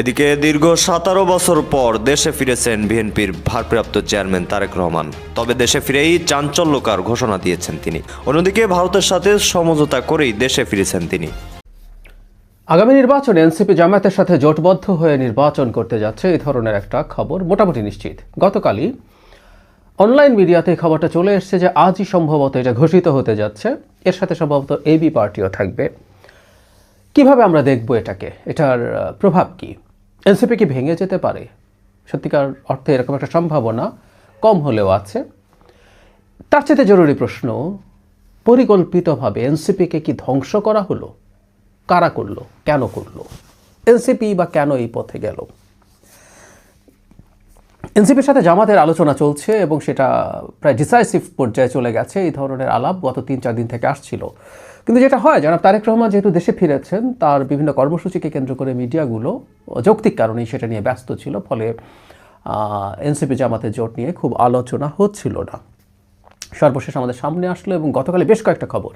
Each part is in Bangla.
এদিকে দীর্ঘ সতেরো বছর পর দেশে ফিরেছেন বিএনপির ভারপ্রাপ্ত চেয়ারম্যান তারেক রহমান। তবে দেশে ফিরেই চাঞ্চল্যকার ঘোষণা দিয়েছেন তিনি। অন্যদিকে ভারতের সাথে সমঝোতা করেই দেশে ফিরেছেন তিনি। আগামী নির্বাচনে এনসিপি জামায়াতের সাথে জোটবদ্ধ হয়ে নির্বাচন করতে যাচ্ছে এই ধরনের একটা খবর মোটামুটি নিশ্চিত। গতকালই অনলাইন মিডিয়াতে খবরটা চলে এসেছে যে আজই সম্ভবত এটা ঘোষিত হতে যাচ্ছে। এর সাথে সম্ভবত এবি পার্টিও থাকবে। কীভাবে আমরা দেখব এটাকে? এটার প্রভাব কি? এনসিপি কি ভেঙে যেতে পারে। সত্যিকার অর্থে এরকম একটা সম্ভাবনা কম হলেও আছে। তার চেয়ে জরুরি প্রশ্ন, পরিকল্পিতভাবে এনসিপিকে কি ধ্বংস করা হলো? কারা করল? কেন করল? এনসিপি বা কেন এই পথে গেল? এনসিপির সাথে জামাতের আলোচনা চলছে এবং সেটা প্রায় ডিসাইসিভ পর্যায়ে চলে গেছে। এই ধরনের আলাপ গত তিন চার দিন থেকে আসছিল। কিন্তু যেটা হয়, জনাব তারেক রহমান যেহেতু দেশে ফিরেছেন, তার বিভিন্ন কর্মসূচিকে কেন্দ্র করে মিডিয়াগুলো যৌক্তিক কারণেই সেটা নিয়ে ব্যস্ত ছিল, ফলে এনসিপি জামাতের জোট নিয়ে খুব আলোচনা হচ্ছিল না। সর্বশেষ আমাদের সামনে আসলো এবং গতকালে বেশ কয়েকটা খবর।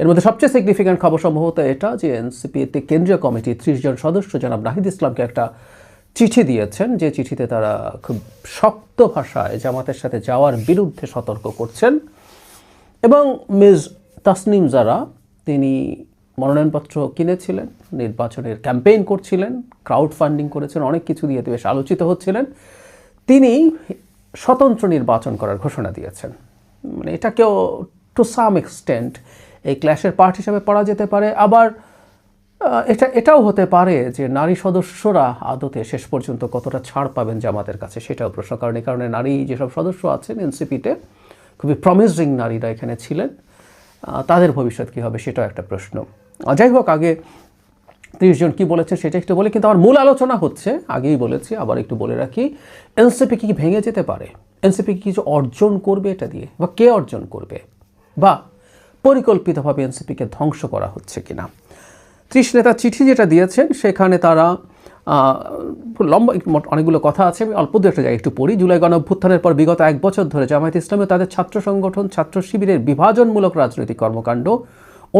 এর মধ্যে সবচেয়ে সিগনিফিক্যান্ট খবর সম্ভবত এটা যে এনসিপিতে কেন্দ্রীয় কমিটি ত্রিশ জন সদস্য জনাব নাহিদ ইসলামকে একটা চিঠি দিয়েছেন, যে চিঠিতে তারা খুব শক্ত ভাষায় জামাতের সাথে যাওয়ার বিরুদ্ধে সতর্ক করছেন এবং মিস তাসনিম জারা তিনি মনোনয়নপত্র কিনেছিলেন, নির্বাচনের ক্যাম্পেইন করছিলেন ক্রাউড ফান্ডিং করেছেন, অনেক কিছু দিয়ে বেশ আলোচিত হচ্ছিলেন। তিনি স্বতন্ত্র নির্বাচন করার ঘোষণা দিয়েছেন। মানে এটাকেও টু সাম এক্সটেন্ট এই ক্ল্যাশের পার্ট হিসাবে পড়া যেতে পারে। আবার এটা, এটাও হতে পারে যে নারী সদস্যরা আদতে শেষ পর্যন্ত কতটা ছাড় পাবেন জামাতের কাছে সেটাও প্রশ্ন, কারণ কারণে নারী যেসব সদস্য আছেন এনসিপিতে খুবই প্রমিসিং নারীরা এখানে ছিলেন। তাদের ভবিষ্যৎ কী হবে সেটাও একটা প্রশ্ন। যাই হোক, আগে তিরিশ জন কী বলেছেন সেটা একটু বলে, কিন্তু আমার মূল আলোচনা হচ্ছে, আগেই বলেছি, আবার একটু বলে রাখি, এনসিপি কি ভেঙে যেতে পারে? এনসিপি কি কিছু অর্জন করবে এটা দিয়ে? বা কে অর্জন করবে? বা পরিকল্পিতভাবে এনসিপিকে ধ্বংস করা হচ্ছে কিনা? ত্রিশ নেতা চিঠি যেটা দিয়েছেন, সেখানে তারা লম্বা অনেকগুলো কথা আছে, আমি অল্প দু একটা জায়গায় একটু পড়ি। জুলাই গণ অভ্যুত্থানের পর বিগত এক বছর ধরে জামায়াত ইসলামী তাদের ছাত্র সংগঠন, ছাত্র শিবিরের বিভাজনমূলক রাজনৈতিক কর্মকাণ্ড,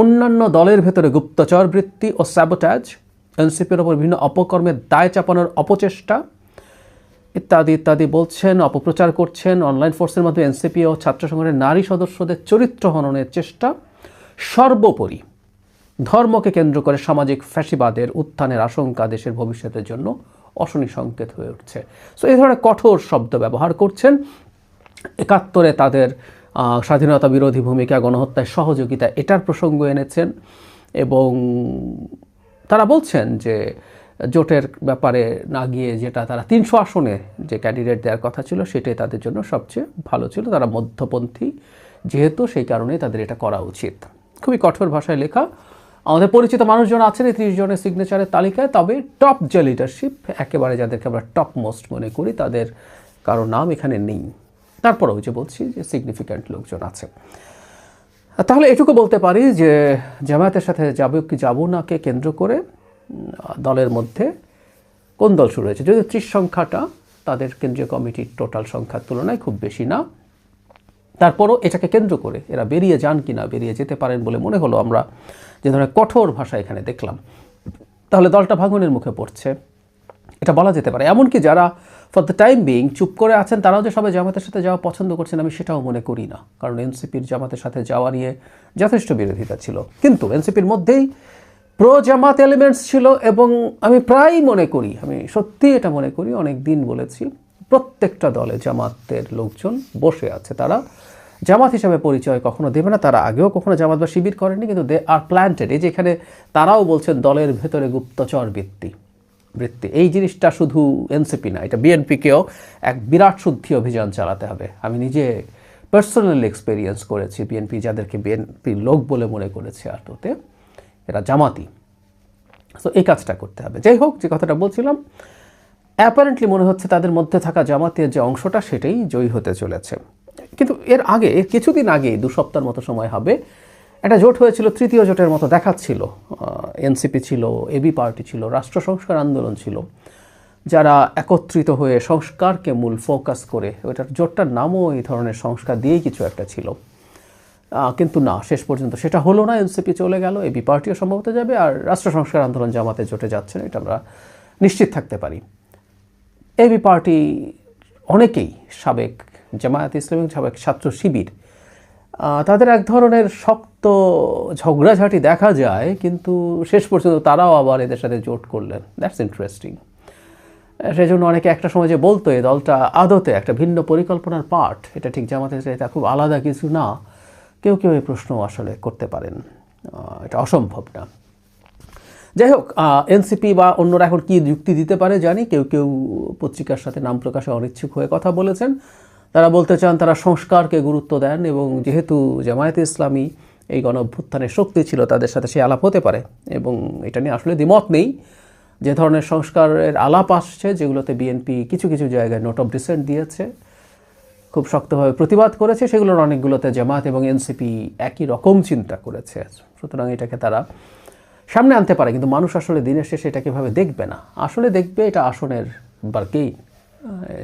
অন্যান্য দলের ভেতরে গুপ্তচর বৃত্তি ও স্যাবোটাজ এনসিপির ওপর বিভিন্ন অপকর্মের দায় চাপানোর অপচেষ্টা, ইত্যাদি ইত্যাদি বলছেন, অপপ্রচার করছেন অনলাইন ফোর্সের মধ্যে এনসিপি ও ছাত্র সংগঠনের নারী সদস্যদের চরিত্র হননের চেষ্টা। সর্বোপরি ধর্মকে কেন্দ্র করে সামাজিক ফ্যাসিবাদের উত্থানের আশঙ্কা দেশের ভবিষ্যতের জন্য অশনি সংকেত হয়ে উঠছে। সো এই ধরনের কঠোর শব্দ ব্যবহার করছেন। একাত্তরে তাদের স্বাধীনতা বিরোধী ভূমিকা, গণহত্যায় সহযোগিতা এটার প্রসঙ্গ এনেছেন এবং তারা বলছেন যে জোটের ব্যাপারে না গিয়ে যেটা তারা তিনশো আসনে যে ক্যান্ডিডেট দেওয়ার কথা ছিল সেটাই তাদের জন্য সবচেয়ে ভালো ছিল। তারা মধ্যপন্থী, যেহেতু সেই কারণেই তাদের এটা করা উচিত। খুবই কঠোর ভাষায় লেখা। আমাদের পরিচিত মানুষজন আছেন, এই ত্রিশ জনের সিগনেচারের তালিকায়, তবে টপ যে লিডারশিপ একেবারে যাদেরকে আমরা টপ মোস্ট মনে করি, তাদের কারও নাম এখানে নেই। তারপরেও যে বলছি যে সিগনিফিক্যান্ট লোকজন আছে। তাহলে এটুকু বলতে পারি যে জামায়াতের সাথে যাবে কি যাব না, কে কেন্দ্র করে দলের মধ্যে কোন দল শুরু হয়েছে? যদি ত্রিশ সংখ্যাটা, তাদের কেন্দ্রীয় কমিটির টোটাল সংখ্যার তুলনায় খুব বেশি না তারপরও এটাকে কেন্দ্র করে এরা বেরিয়ে যান কি না বেরিয়ে যেতে পারেন বলে মনে হলো আমরা যে ধরনের কঠোর ভাষা এখানে দেখলাম। তাহলে দলটা ভাঙনের মুখে পড়ছে। এটা বলা যেতে পারে। এমনকি যারা ফর দ্য টাইম বিং চুপ করে আছেন, তারাও যে সবাই জামাতের সাথে যাওয়া পছন্দ করছেন, আমি সেটাও মনে করি না। কারণ এনসিপির জামাতের সাথে যাওয়া নিয়ে যথেষ্ট বিরোধিতা ছিল। কিন্তু এনসিপির মধ্যেই প্রো জামাত এলিমেন্টস ছিল এবং আমি প্রায়ই মনে করি, আমি সত্যি এটা মনে করি, অনেক দিন বলেছি, প্রত্যেকটা দলে জামাতের লোকজন বসে আছে। তারা জামাত হিসাবে পরিচয় কখনো দেবে না, তারা আগেও কখনো জামাত বা শিবির করেনি, কিন্তু দে আর প্ল্যান্টেড এই যেখানে তারাও বলছেন দলের ভেতরে গুপ্তচর বৃত্তি। বৃত্তি। এই জিনিসটা শুধু এনসিপি না, এটা বিএনপিকেও এক বিরাট শুদ্ধি অভিযান চালাতে হবে। আমি নিজে পার্সোনাল এক্সপেরিয়েন্স করেছি, বিএনপি যাদেরকে বিএনপি লোক বলে মনে করেছে আটোতে এরা জামাতি। তো এই কাজটা করতে হবে। যাই হোক, যে কথাটা বলছিলাম অ্যাপারেন্টলি মনে হচ্ছে তাদের মধ্যে থাকা জামাতের যে অংশটা সেটাই জয়ী হতে চলেছে। কিন্তু এর আগে এর কিছুদিন আগে দু সপ্তাহের মতো সময় হবে, একটা জোট হয়েছিল, তৃতীয় জোটের মতো দেখাচ্ছিল। এনসিপি ছিল, এবি পার্টি ছিল, রাষ্ট্র সংস্কার আন্দোলন ছিল, যারা একত্রিত হয়ে সংস্কারকে মূল ফোকাস করে, ওইটার জোটটার নামও এই ধরনের সংস্কার দিয়েই কিছু একটা ছিল। কিন্তু না, শেষ পর্যন্ত সেটা হলো না, এনসিপি চলে গেল, এবি পার্টিও সম্ভবত যাবে, আর রাষ্ট্র সংস্কার আন্দোলন জামাতে জোটে যাচ্ছে না, এটা আমরা নিশ্চিত থাকতে পারি। এবি পার্টি অনেকেই সাবেক জামায়াত ইসলামী সাবেক ছাত্র শিবির। তাদের এক ধরনের শক্ত ঝগড়াঝাটি দেখা যায়, কিন্তু শেষ পর্যন্ত তারাও আবার এদের সাথে জোট করলেন। দ্যাটস ইন্টারেস্টিং সেই জন্য অনেকে একটা সময় যে বলতো এই দলটা আদতে একটা ভিন্ন পরিকল্পনার পার্ট এটা ঠিক জামাতের এটা খুব আলাদা কিছু না। কেউ কেউ এই প্রশ্ন আসলে করতে পারেন। এটা অসম্ভব না। যাই হোক এনসিপি বা অন্যরা এখন কী যুক্তি দিতে পারে জানি। কেউ কেউ পত্রিকার সাথে নাম প্রকাশে অনিচ্ছুক হয়ে কথা বলেছেন। তারা বলতে চান, তারা সংস্কারকে গুরুত্ব দেন এবং যেহেতু জামায়াতে ইসলামী এই গণ অভ্যুত্থানের শক্তি ছিল, তাদের সাথে সে আলাপ হতে পারে এবং এটা নিয়ে আসলে দ্বিমত নেই। যে ধরনের সংস্কারের আলাপ আসছে, যেগুলোতে বিএনপি কিছু কিছু জায়গায় নোট অফ ডিসেন্ট দিয়েছে, খুব শক্তভাবে প্রতিবাদ করেছে, সেগুলোর অনেকগুলোতে জামাত এবং এনসিপি একই রকম চিন্তা করেছে। সুতরাং এটাকে তারা সামনে আনতে পারে, কিন্তু মানুষ আসলে দিনের শেষে এটা কীভাবে দেখবে না? আসলে দেখবে এটা আসনের বার্গেইন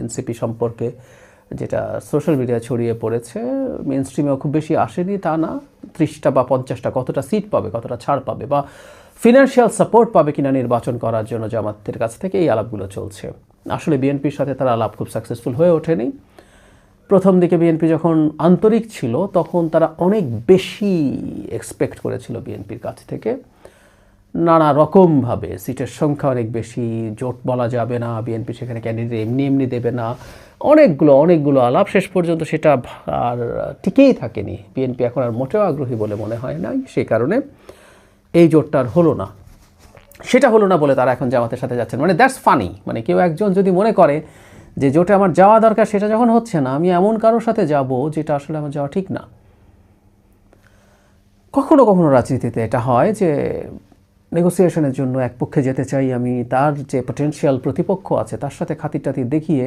এনসিপি সম্পর্কে যেটা সোশ্যাল মিডিয়া ছড়িয়ে পড়েছে মেন স্ট্রিমেও খুব বেশি আসেনি তা না। ত্রিশটা বা পঞ্চাশটা কতটা সিট পাবে, কতটা ছাড় পাবে বা ফিনান্সিয়াল সাপোর্ট পাবে কিনা নির্বাচন করার জন্য জামাতের কাছ থেকে এই আলাপগুলো চলছে। আসলে বিএনপির সাথে তারা আলাপ খুব সাকসেসফুল হয়ে ওঠেনি। প্রথম দিকে বিএনপি যখন আন্তরিক ছিল, তখন তারা অনেক বেশি এক্সপেক্ট করেছিল বিএনপির কাছ থেকে। নানা রকমভাবে। সিটের সংখ্যা অনেক বেশি, জোট বলা যাবে না, বিএনপি সেখানে ক্যান্ডিডেট এমনি এমনি দেবে না। অনেকগুলো অনেকগুলো আলাপ শেষ পর্যন্ত সেটা আর টিকেই থাকেনি। বিএনপি এখন আর মোটেও আগ্রহী বলে মনে হয় নাই। সেই কারণে এই জোটটা আর হলো না। সেটা হলো না বলে তারা এখন জামাতের সাথে যাচ্ছেন। মানে দ্যাটস ফানি মানে কেউ একজন যদি মনে করে যে জোটে আমার যাওয়া দরকার, সেটা যখন হচ্ছে না, আমি এমন কারোর সাথে যাব যেটা আসলে আমার যাওয়া ঠিক না। কখনো কখনো রাজনীতিতে এটা হয় যে নেগোসিয়েশনের জন্য এক পক্ষে যেতে চাই আমি, তার যে পটেনশিয়াল প্রতিপক্ষ আছে, তার সাথে খাতির টাতির দেখিয়ে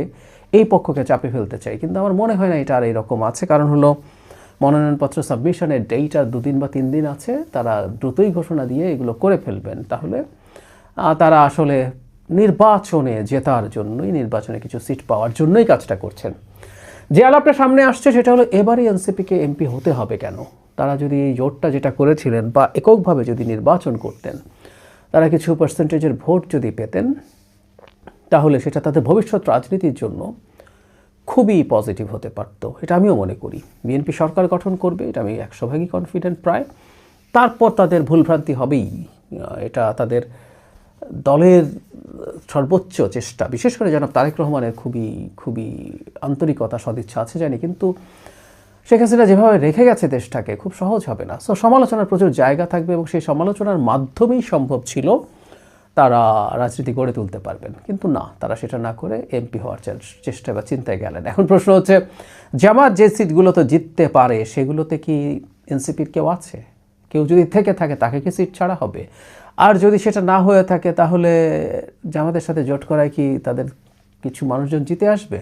এই পক্ষকে চাপে ফেলতে চাই। কিন্তু আমার মনে হয় না এটা আর এরকম আছে। কারণ হলো মনোনয়নপত্র সাবমিশনের ডেট আর দুদিন বা তিন দিন আছে, তারা দ্রুতই ঘোষণা দিয়ে এগুলো করে ফেলবেন। তাহলে তারা আসলে নির্বাচনে জেতার জন্যই, নির্বাচনে কিছু সিট পাওয়ার জন্যই কাজটা করছেন। যে আলাপটা সামনে আসছে, সেটা হলো এবারই এনসিপিকে এমপি হতে হবে কেন? তারা যদি এই জোটটা যেটা করেছিলেন বা এককভাবে যদি নির্বাচন করতেন, তারা কিছু পার্সেন্টেজের ভোট যদি পেতেন, তাহলে সেটা তাদের ভবিষ্যৎ রাজনীতির জন্য খুবই পজিটিভ হতে পারতো। এটা আমিও মনে করি। বিএনপি সরকার গঠন করবে, এটা আমি একশো ভাগই কনফিডেন্ট প্রায়। তারপর তাদের ভুলভ্রান্তি হবেই। এটা তাদের দলের সর্বোচ্চ চেষ্টা। বিশেষ করে জনাব তারেক রহমানের খুবই খুবই আন্তরিকতা, সদিচ্ছা আছে জানি, কিন্তু শেখ হাসিনা যেভাবে রেখে গেছে দেশটাকে, খুব সহজ হবে না। সো সমালোচনার প্রচুর জায়গা থাকবে এবং সেই সমালোচনার মাধ্যমেই সম্ভব ছিল তারা রাজনীতি গড়ে তুলতে পারবেন। কিন্তু না, তারা সেটা না করে এমপি হওয়ার চেষ্টা বা চিন্তায় গেলেন। এখন প্রশ্ন হচ্ছে, জামাত যে সিটগুলো তো জিততে পারে, সেগুলোতে কি এনসিপির কেউ আছে? কেউ যদি থেকে থাকে, তাকে কি সিট ছাড়া হবে? আর যদি সেটা না হয়ে থাকে, তাহলে জামাতের সাথে জোট করায় কি তাদের কিছু মানুষজন জিতে আসবে?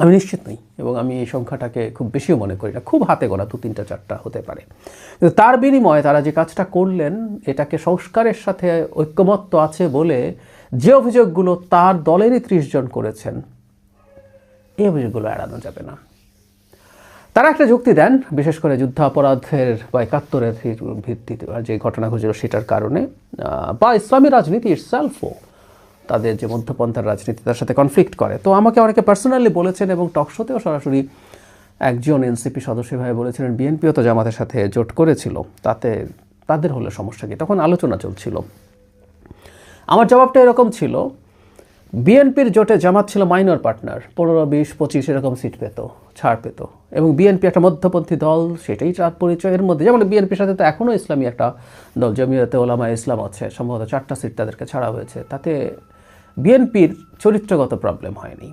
আমি নিশ্চিত নই এবং আমি এই সংখ্যাটাকে খুব বেশিও মনে করি না, খুব হাতে গোনা দু, তিনটা, চারটা হতে পারে। কিন্তু তার বিনিময়ে তারা যে কাজটা করলেন, এটাকে সংস্কারের সাথে ঐক্যমত্য আছে বলে যে অভিযোগগুলো তার দলেরই ত্রিশ জন করেছেন, এই অভিযোগগুলো এড়ানো যাবে না। তারা একটা যুক্তি দেন, বিশেষ করে যুদ্ধাপরাধের বা একাত্তরের ভিত্তিতে যে ঘটনা ঘটেছিল সেটার কারণে বা ইসলামী রাজনীতি ইটসেলফও তাদের যে মধ্যপন্থার রাজনীতি তার সাথে কনফ্লিক্ট করে। তো আমাকে অনেকে পার্সোনালি বলেছেন এবং টকশোতেও সরাসরি একজন এনসিপি সদস্য ভাই বলেছিলেন বিএনপিও তো জামাতের সাথে জোট করেছিল, তাতে তাদের হলে সমস্যা কি? তখন আলোচনা চলছিল। আমার জবাবটা এরকম ছিল বিএনপির জোটে জামাত ছিল মাইনর পার্টনার পনেরো, বিশ, পঁচিশ এরকম সিট পেত, ছাড় পেত। এবং বিএনপি একটা মধ্যপন্থী দল, সেটাই চার পরিচয়ের মধ্যে যেমন বিএনপির সাথে তো এখনও ইসলামী একটা দল, জমিয়তে ওলামা ইসলাম আছে, সম্ভবত চারটা সিট তাদেরকে ছাড়া হয়েছে। তাতে বিএনপির চরিত্রগত প্রবলেম হয়নি।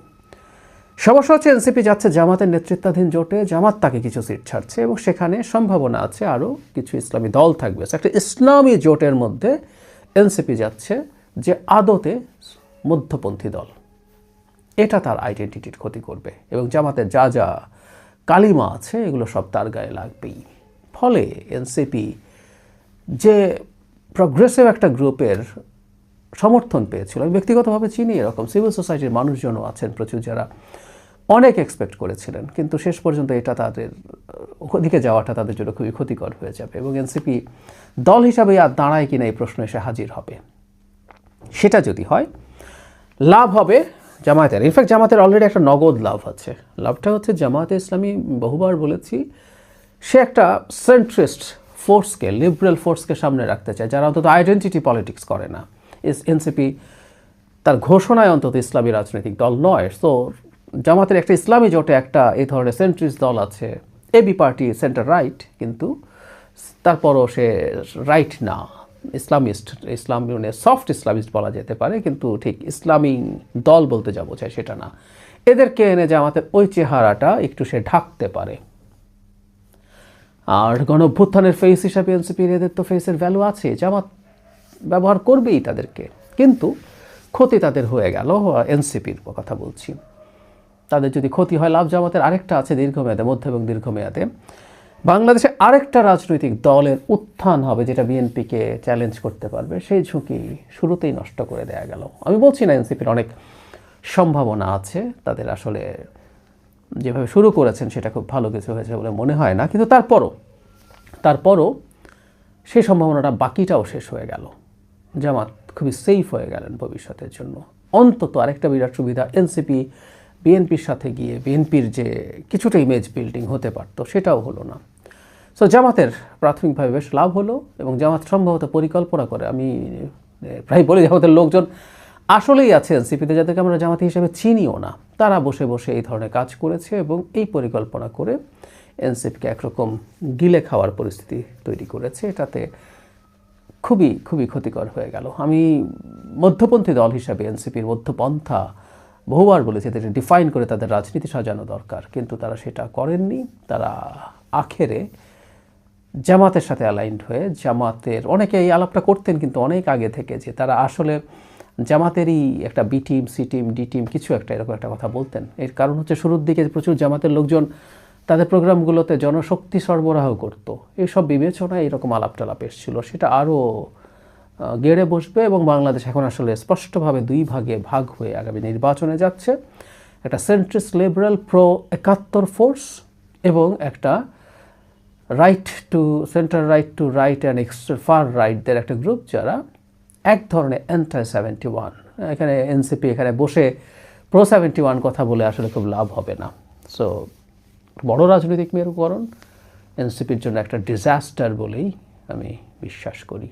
সমস্যা হচ্ছে এনসিপি যাচ্ছে জামাতের নেতৃত্বাধীন জোটে, জামাত তাকে কিছু সিট ছাড়ছে এবং সেখানে সম্ভাবনা আছে আরও কিছু ইসলামী দল থাকবে। একটা ইসলামী জোটের মধ্যে এনসিপি যাচ্ছে যে আদতে মধ্যপন্থী দল। এটা তার আইডেন্টিটির ক্ষতি করবে এবং জামাতের যা যা কালিমা আছে, এগুলো সব তার গায়ে লাগবেই। ফলে এনসিপি যে প্রগ্রেসিভ একটা গ্রুপের সমর্থন পেয়েছিল। আমি ব্যক্তিগতভাবে চিনি এরকম সিভিল সোসাইটির মানুষজনও আছেন প্রচুর যারা অনেক এক্সপেক্ট করেছিলেন, কিন্তু শেষ পর্যন্ত এটা তাদের ওদিকে যাওয়াটা তাদের জন্য খুবই ক্ষতিকর হয়ে যাবে এবং এনসিপি দল হিসাবে আর দাঁড়ায় কিনা এই প্রশ্ন এসে হাজির হবে। সেটা যদি হয়, লাভ হবে জামায়াতের। ইনফ্যাক্ট জামাতের অলরেডি একটা নগদ লাভ আছে। লাভটা হচ্ছে জামায়াতে ইসলামী, বহুবার বলেছি, সে একটা সেন্ট্রিস্ট ফোর্সকে লিবারেল ফোর্সকে সামনে রাখতে চায়, যারা অন্তত আইডেন্টিটি পলিটিক্স করে না। এনসিপি তার ঘোষণায় অন্তত ইসলামী রাজনৈতিক দল নয়। তো জামাতের একটা ইসলামী জোটে একটা এই ধরনের সেন্ট্রিস্ট দল আছে। এবি পার্টি সেন্টার রাইট কিন্তু তারপরও সে রাইট না। ইসলামিস্ট, ইসলাম মানে সফট ইসলামিস্ট বলা যেতে পারে, কিন্তু ঠিক ইসলামী দল বলতে যাব চাই সেটা না। এদেরকে এনে জামাতের ওই চেহারাটা একটু সে ঢাকতে পারে। আর গণভ্যুত্থানের ফেস হিসাবে এনসিপির এদের তো ফেসের ভ্যালু আছে। জামাত ব্যবহার করবেই তাদেরকে। কিন্তু ক্ষতি তাদের হয়ে গেল এনসিপির কথা বলছি। তাদের যদি ক্ষতি হয়, লাভ জামাতের আরেকটা আছে দীর্ঘমেয়াদে, মধ্য এবং দীর্ঘমেয়াদে। বাংলাদেশে আরেকটা রাজনৈতিক দলের উত্থান হবে যেটা বিএনপিকে চ্যালেঞ্জ করতে পারবে, সেই ঝুঁকি শুরুতেই নষ্ট করে দেয়া গেল। আমি বলছি না এনসিপির অনেক সম্ভাবনা আছে, তাদের আসলে যেভাবে শুরু করেছেন সেটা খুব ভালো কিছু হয়েছে বলে মনে হয় না, কিন্তু তারপরও তারপরও সেই সম্ভাবনাটা বাকিটাও শেষ হয়ে গেল। জামাত খুবই সেফ হয়ে গেলেন ভবিষ্যতের জন্য। অন্তত আরেকটা বিরাট সুবিধা এনসিপি বিএনপির সাথে গিয়ে বিএনপির যে কিছুটা ইমেজ বিল্ডিং হতে পারতো, সেটাও হলো না। সো জামাতের প্রাথমিকভাবে বেশ লাভ হলো এবং জামাত সম্ভবত পরিকল্পনা করে, আমি প্রায় বলি জামাতের লোকজন, আসলেই আছে এনসিপিতে যাদেরকে আমরা জামাতি হিসেবে চিনিও না। তারা বসে বসে এই ধরনের কাজ করেছে এবং এই পরিকল্পনা করে এনসিপিকে একরকম গিলে খাওয়ার পরিস্থিতি তৈরি করেছে। এটাতে খুবই খুবই ক্ষতিকর হয়ে গেল। আমি মধ্যপন্থী দল হিসাবে এনসিপির মধ্যপন্থা বহুবার বলেছি এদের ডিফাইন করে তাদের রাজনীতি সাজানো দরকার। কিন্তু তারা সেটা করেননি। তারা আখেরে জামাতের সাথে অ্যালাইন্ড হয়ে, জামাতের অনেকে এই আলাপটা করতেন কিন্তু অনেক আগে থেকে যে তারা আসলে জামাতেরই একটা B team C team D team কিছু একটা এরকম একটা কথা বলতেন। এর কারণ হচ্ছে শুরুর দিকে প্রচুর জামাতের লোকজন তাদের প্রোগ্রামগুলোতে জনশক্তি সরবরাহ করত। এইসব বিবেচনায় এরকম আলাপ টালাপ এসেছিল। সেটা আরও গেড়ে বসবে এবং বাংলাদেশ এখন আসলে স্পষ্টভাবে দুই ভাগে ভাগ হয়ে আগামী নির্বাচনে যাচ্ছে। একটা সেন্ট্রিস্ট লিবারেল প্রো একাত্তর ফোর্স এবং একটা right to centre right to right and extra far রাইটদের একটা গ্রুপ যারা এক ধরনের অ্যান্টাই সেভেন্টি ওয়ান এখানে এনসিপি এখানে বসে প্রো সেভেন্টি ওয়ান কথা বলে আসলে খুব লাভ হবে না। সো বড় রাজনৈতিক মেরুকরণ এনসিপির জন্য একটা ডিজাস্টার বলেই আমি বিশ্বাস করি।